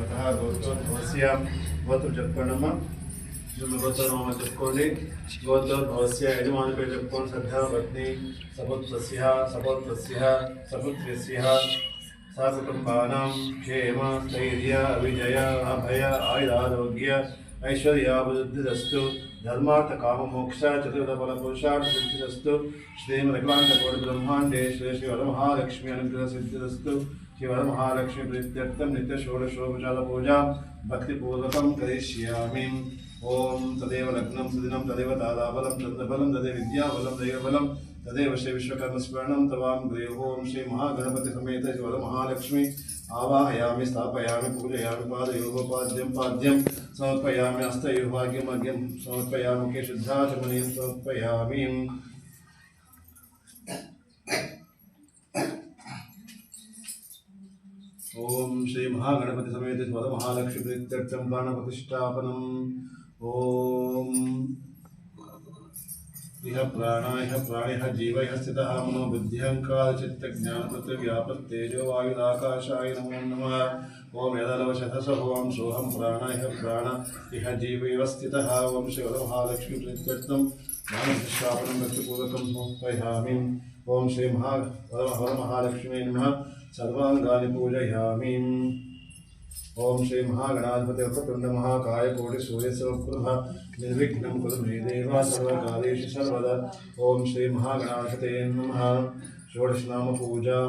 శ్రీమత గోత్రోద్భవస్య గోత్రం చెప్పుకోండమ్మా గోత్రం చెప్పుకోండి గోత్రోద్భవస్య యజమాని పేరు చెప్పుకోండి శ్రద్ధ పత్ని సపుత్రస్య సపుత్రస్య సపుత్రస్య సకుటుంబానాం క్షేమ స్థైర్య విజయ అభయ ఆయురారోగ్య ఐశ్వర్యాభివృద్ధిరస్తు ధర్మార్థ కామమోక్ష చతుర్థ ఫల పురుషార్థ సిద్ధిరస్తు శ్రీమదకాంత కోటి బ్రహ్మాండే శ్రీ శ్రీ వరమహాలక్ష్మి అనుగ్రహ సిద్ధిరస్తు. शिवमहालक्ष्मीप्रीत्यर्थं पूजा भक्तिपूर्वकं करिष्यामि। ॐ तदेव लग्नं सुदिनं तदेव तादाबलं चन्द्रबलं तदेव विद्याबलं, दैवबलं, तदेव श्री विश्वकर्मस्मरण तवाम ग्री ओम श्री महागणपति समेत श्रीमहागणपतिसमेत शिवमहालक्ष्मी आवाहयामि, स्थापयामि, पूजयामि, पादयोगोपाद्यं पाद्यं, समर्पयामि हस्तयोभाग्यमग्यं समर्पयामि केशुद्धाचमनीं समर्पयामि। ओम श्री महागणपति समेत स्वत महालक्ष्मी प्रीत्यर्थम प्राण प्रतिष्ठापनम ओम इह प्राणाय प्राणिः जीवैः स्थितः मनो वायु आकाशाय नमो नमः। ॐ यदलवशतसहों सोऽहं सोहम प्राण, इह जीवैव स्थितः। ॐ शिवरमहालक्ष्मीप्रीत्यर्थं ज्ञानप्रतिष्ठापनं भक्तिपूर्वकं समर्पयामि। ॐ श्रीमहा वरमहालक्ष्मी नमः। सर्वांगानि पूजयामी ओम श्री महागणाधिपति उपकृंद महाकाय कोटि सूर्य निर्विघ्न कुरु मे देवा सर्वकालेषु सर्वदा। ओम श्री महागणाधिपते नमः। षोडशनाम पूजा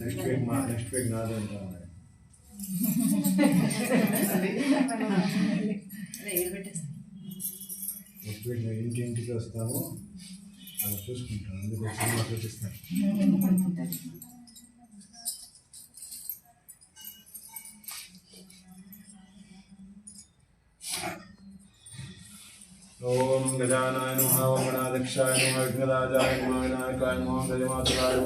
నెక్స్ట్ వీక్ మా నెక్స్ట్ వీక్ నాదే ఉంటాను నెక్స్ట్ వీక్ మేము ఇంటి ఇంటికి వస్తాము. అలా చూసుకుంటాను అందుకు ఒక సినిమా చూపిస్తాను ओम गजानाय नमः ओम गणाध्यक्षाय नमः विघ्नराजाय नमः विनायकाय नमः गजमातुलाय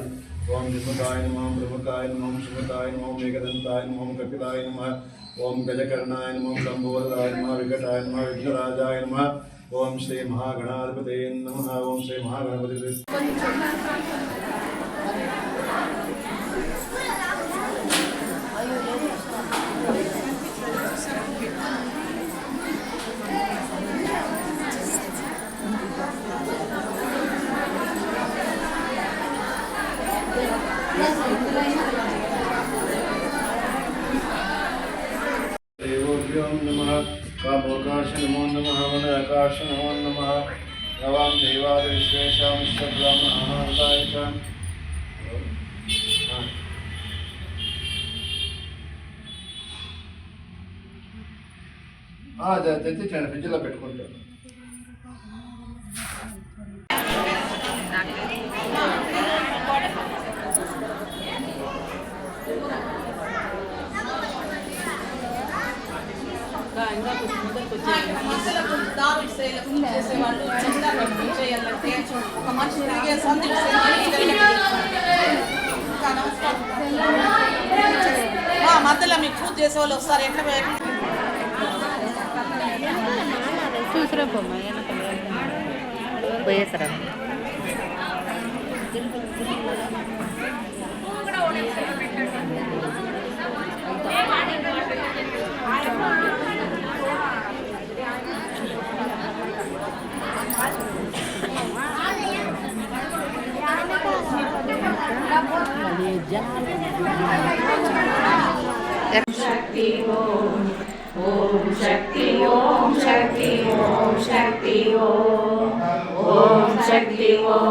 ओम निष्मकाय नमः प्रमुखाय नमः शुभकाय नमः मेघदंताय नमः कपिलाय नमः ओम गजकर्णाय नमः लंबोदराय नमः विकटाय नमः विघ्नराजाय नमः ओम श्री महागणाधिपते नमः ओम श्री महागणपति कामोकाश नमो नमः वनकाश नमो नमः नवां देवादिश्वेषां ब्राह्मणाय च అదే తెచ్చాను ఫ్రిడ్జ్లో పెట్టుకుంటాను ఒక మనిషి తిరిగే సంధి మధ్యలో మీకు పూజ చేసేవాళ్ళు వస్తారు ఎట్లా చూసిరా పోయేసరా? शक्ति ओम शक्ति ओम शक्ति ओम ओम शक्ति ओम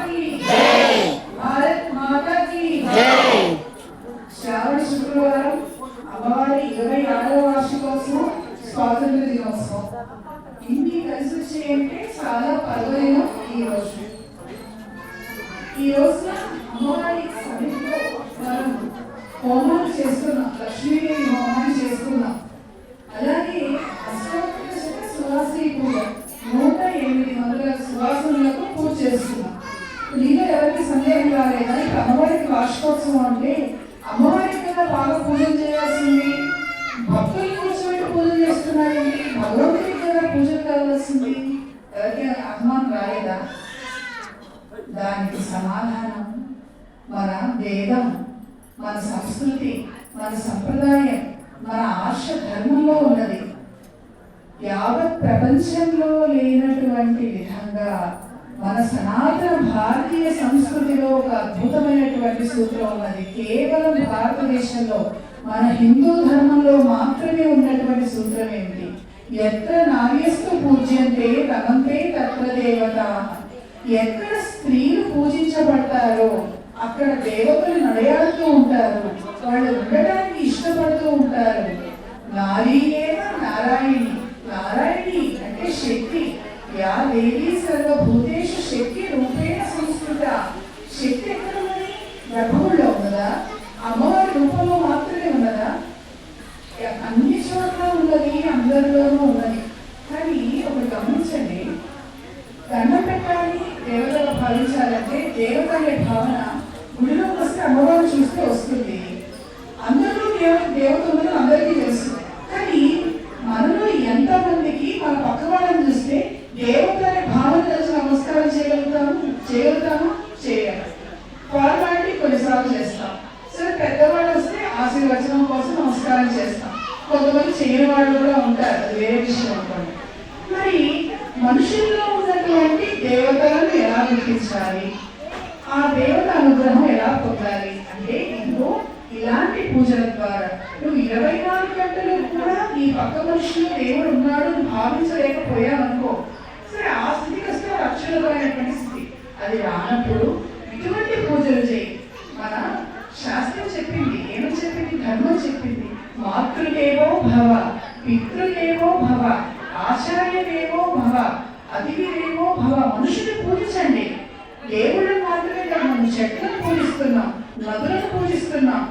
హోమాలు చేస్తున్నాం లక్ష్మీదేవి హోమాన్ని చేస్తున్నాం. అలాగే అష్టోత్తర సువాసీ పూజ నూట ఎనిమిది వందల సువాసనలకు పూజ చేస్తున్నాం. నీలో ఎవరికి సందేహం రాలేదా? ఇక అమ్మవారికి వార్షికోత్సవం అంటే అమ్మవారికి కదా బాగా పూజలు చేయాల్సింది. భక్తులు కూర్చోబెట్టి పూజలు చేస్తున్నారండి భగవంతుడికి కదా పూజలు కావాల్సింది. ఎవరికి అభిమానం రాలేదా? దానికి సమాధానం మన వేదం. మన సంస్కృతి మన సంప్రదాయం మన ఆర్ష ధర్మంలో ఉన్నది. యావత్ ప్రపంచంలో లేనటువంటి విధంగా మన సనాతన భారతీయ సంస్కృతిలో ఒక అద్భుతమైనటువంటి సూత్రం ఉన్నది. కేవలం భారతదేశంలో మన హిందూ ధర్మంలో మాత్రమే ఉన్నటువంటి సూత్రం ఏమిటి? ఎత్ర నార్యస్తు పూజ్యంతే రమంతే తత్ర దేవత. ఎక్కడ స్త్రీలు పూజించబడతారో అక్కడ దేవతలు నడయాడుతూ ఉంటారు. వాళ్ళు ఉండడానికి ఇష్టపడుతూ ఉంటారు. నారీయేవ నారాయణి నారాయణి అంటే శక్తి. యా దేవి సర్వభూతేషు శక్తి రూపేణ సంస్కృత. శక్తి ఎక్కడ ఉన్నది? గర్భంలో ఉన్నదా? అమ్మవారి రూపంలో మాత్రమే ఉన్నదా? అన్ని చోట్ల ఉన్నది అందరిలోనూ ఉన్నది. కానీ ఒకటి గమనించండి. దండం పెట్టాలి దేవతలు భావించాలంటే దేవత అనే భావన గుడిలోకి చూస్తే వస్తుంది. అందరూ దేవుడు అందరికీ తెలుసు కానీ మనలో ఎంతమందికి మన పక్క వాళ్ళని చూస్తే దేవత అనే భావన తెలిసి నమస్కారం చేయగలుగుతాము చేయగలుగుతాము చేయాలి ఫార్మాలిటీ కొన్నిసార్లు చేస్తాం సరే పెద్దవాళ్ళు వస్తే ఆశీర్వచనం కోసం నమస్కారం చేస్తాం కొంతమంది చేయని వాళ్ళు కూడా ఉంటారు అది వేరే విషయం అనుకోండి మరి మనుషుల్లో ఉన్నటువంటి దేవతలను ఎలా గుర్తించాలి ఆ దేవత అనుగ్రహం ఎలా పొందాలి అంటే ఇదిగో ఇలాంటి పూజల ద్వారా నువ్వు ఇరవై నాలుగు గంటలు కూడా నీ పక్క మనుషులు దేవుడు ఉన్నాడు అని భావించలేకపోయావనుకో సరే ఆ స్థితికి వస్తే అక్షరమైనటువంటి స్థితి. అది రానప్పుడు ఇటువంటి పూజలు చేయి. మన శాస్త్రం చెప్పింది ఏమని చెప్పింది ధర్మం చెప్పింది. మాతృదేవో భవ పితృదేవో భవ ఆచార్యదేవో భవ అతిథిదేవో భవ. మనుషుని పూజించండి. దేవుళ్ళని మాత్రమే కాదు చెట్లను పూజిస్తున్నాం నదులను పూజిస్తున్నాం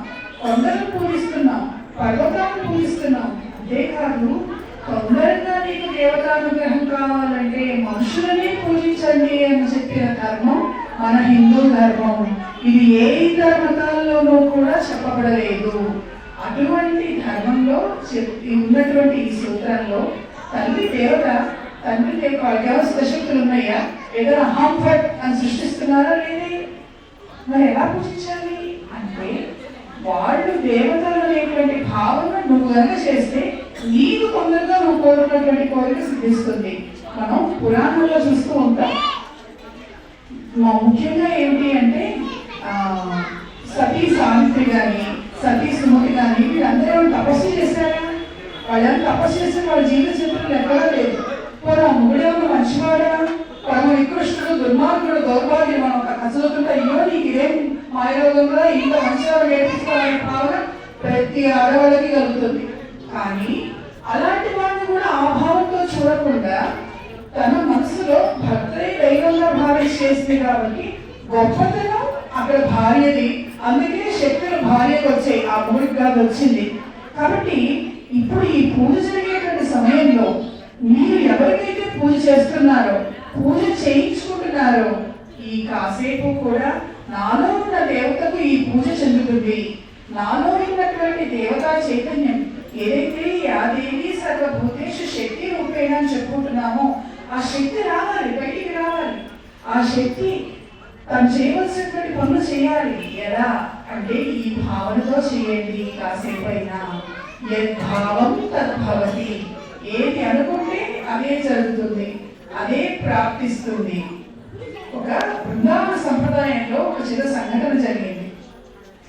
కొందరు పూజిస్తున్నాం. పర్వతాన్ని పూజిస్తున్నాం. అంతేకాదు తొందరగా నీకు దేవతానుగ్రహం కావాలంటే మనుషులనే పూజించండి అని చెప్పిన ధర్మం మన హిందూ ధర్మం. ఇది ఏ ఇతర మతాల్లోనూ కూడా చెప్పబడలేదు. అటువంటి ధర్మంలో ఉన్నటువంటి ఈ సూత్రంలో తల్లి దేవత తండ్రి దేవత వాళ్ళకి శక్తులు ఉన్నాయా ఏదైనా అహం అని సృష్టిస్తున్నారా లేదే? మరి ఎలా పూజించాలి? అంటే వాళ్ళు దేవతలు అనేటువంటి భావన నువ్వు కనుక చేస్తే నీకు తొందరగా నువ్వు కోరుకున్నటువంటి కోరిక సిద్ధిస్తుంది. మనం పురాణంలో చూస్తూ ఉంటాం. ముఖ్యంగా ఏమిటి అంటే సతీ సావిత్రి కానీ సతీ సుమతి కానీ వీళ్ళందరూ ఏమైనా తపస్సు చేశారా? వాళ్ళని తపస్సు చేస్తే వాళ్ళ జీవిత చరిత్రలు ఎక్కడా లేదు పోనీ ఆ ఏమైనా మంచివాడా తను నికృష్టుడు దుర్మార్గుడు దౌర్భాగ్యం మనం ఒక కథ చదువుతుంటే అయ్యో నీకు ఇదేం మాయరోగంలో ఇంత మంచిగా నేర్పించుకోవాలనే భావన ప్రతి ఆడవాళ్ళకి కలుగుతుంది. కానీ అలాంటి వాడిని కూడా ఆ భావంతో చూడకుండా తన మనసులో భర్తే దైవంగా భావించి చేసింది కాబట్టి గొప్పతనం అక్కడ భార్యది. అందుకే శక్తులు భార్యకు వచ్చాయి. ఆ మూడికి కాదు వచ్చింది. కాబట్టి ఇప్పుడు ఈ పూజ జరిగేటువంటి సమయంలో మీరు ఎవరికైతే పూజ చేస్తున్నారో పూజ చేయించుకుంటున్నారో. ఈ కాసేపు కూడా నాలో ఉన్న దేవతకు ఈ పూజ చెందుతుంది. నాలో ఉన్నటువంటి దేవతా చైతన్యం ఏదైతే యాదేవి సర్వభూతేషు శక్తి రూపేణ అని చెప్పుకుంటున్నామో ఆ శక్తి రావాలి బయటికి రావాలి. ఆ శక్తి తను చేయవలసినటువంటి పనులు చేయాలి. ఎలా? అంటే ఈ భావనతో చేయండి కాసేపు అయినా యద్భావం తద్భవతి. ఏది అనుకుంటే అదే జరుగుతుంది. అదే ప్రాప్తిస్తుంది. ఒక బృందావన సంప్రదాయంలో ఒక చిన్న సంఘటన జరిగింది.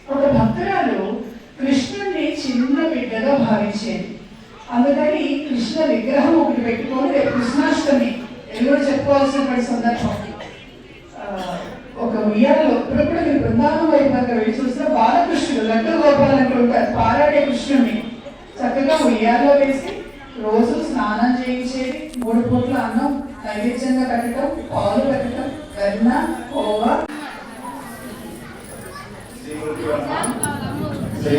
ఒక భక్తురాలు కృష్ణుడిని చిన్న బిడ్డగా భావించేది. అందుకని కృష్ణ విగ్రహం ఒకటి పెట్టుకొని రేపు కృష్ణాష్టమి ఇది చెప్పుకోవాల్సినటువంటి సందర్భం. ఒక ఉయ్యాలలో ఇప్పుడప్పుడు మీరు బృందావనం వైపు కనుక వెళ్ళి చూస్తే బాలకృష్ణుడు లడ్డు గోపాల్ అంటుంటారు పారాడే కృష్ణుడిని చక్కగా ఉయ్యాలో వేసి రోజు స్నానం చేయించేది. మూడు పూట్ల అన్నం నైవేద్యంగా పెట్టడం పాలు పెట్టడం వెన్న కోవా. శ్రీ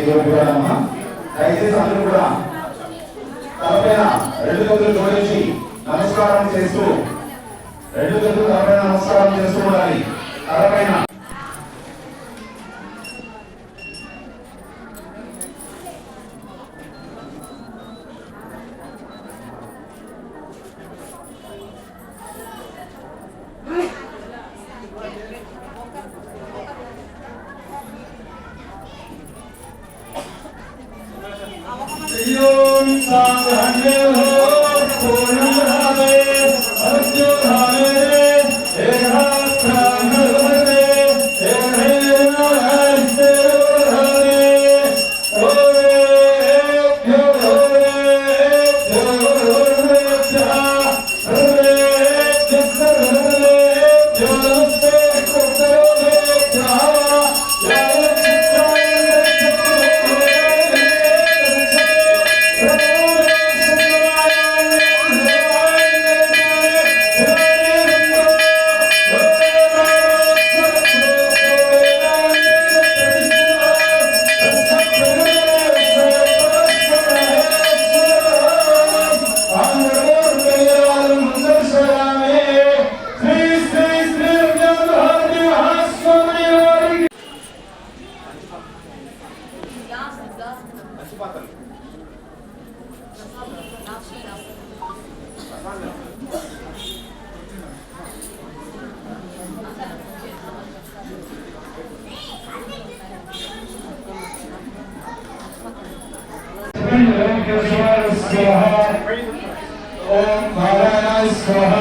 దయచేసి అందరూ కూడా తలపైన రెండు చేతులు జోడించి నమస్కారం చేస్తూ రెండు చేతులు తలపైన నమస్కారం చేస్తూ ఉండాలి. తలపైన संग हो पूर्ण ఓం నారాయణాయ స్వాహ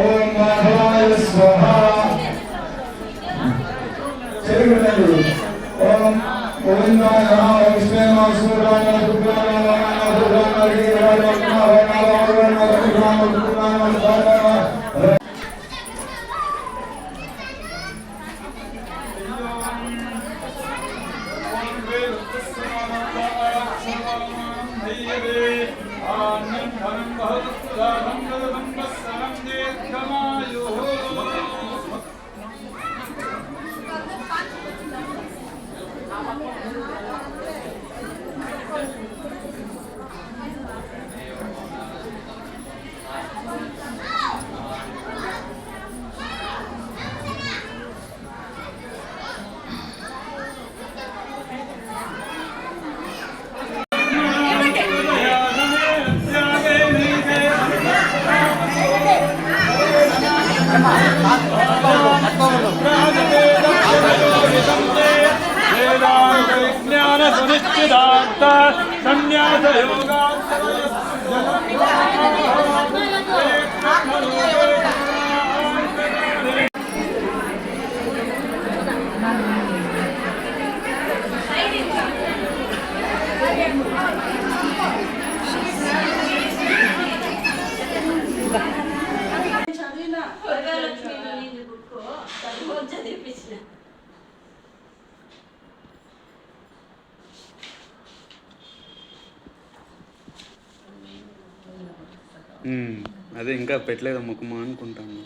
ఓం మాధవాయ స్వాహ Thank you. योगात् संन्यास योगात् అదే ఇంకా పెట్టలేదు ముఖమా అనుకుంటాను.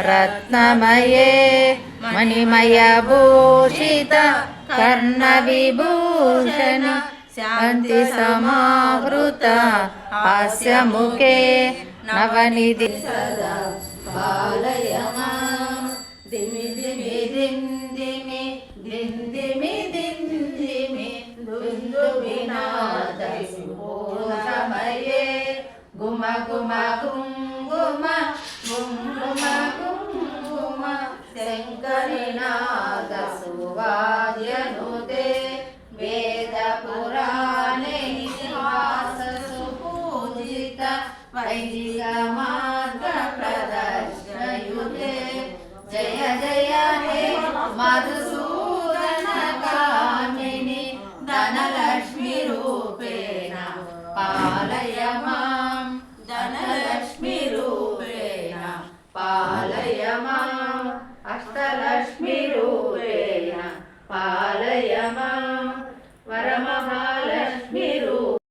రత్నమయే మణిమయ భూషిత కర్ణ విభూషణ శాంతి సమావృత హాస్యముఖే నవనిధి సదా పాలయమా. దిమి దిమి దిం దిమి దిం దిమి దిం దిమి దుందు వినాద సుమయే గుమ గుమ కుంగుమ பயிலமா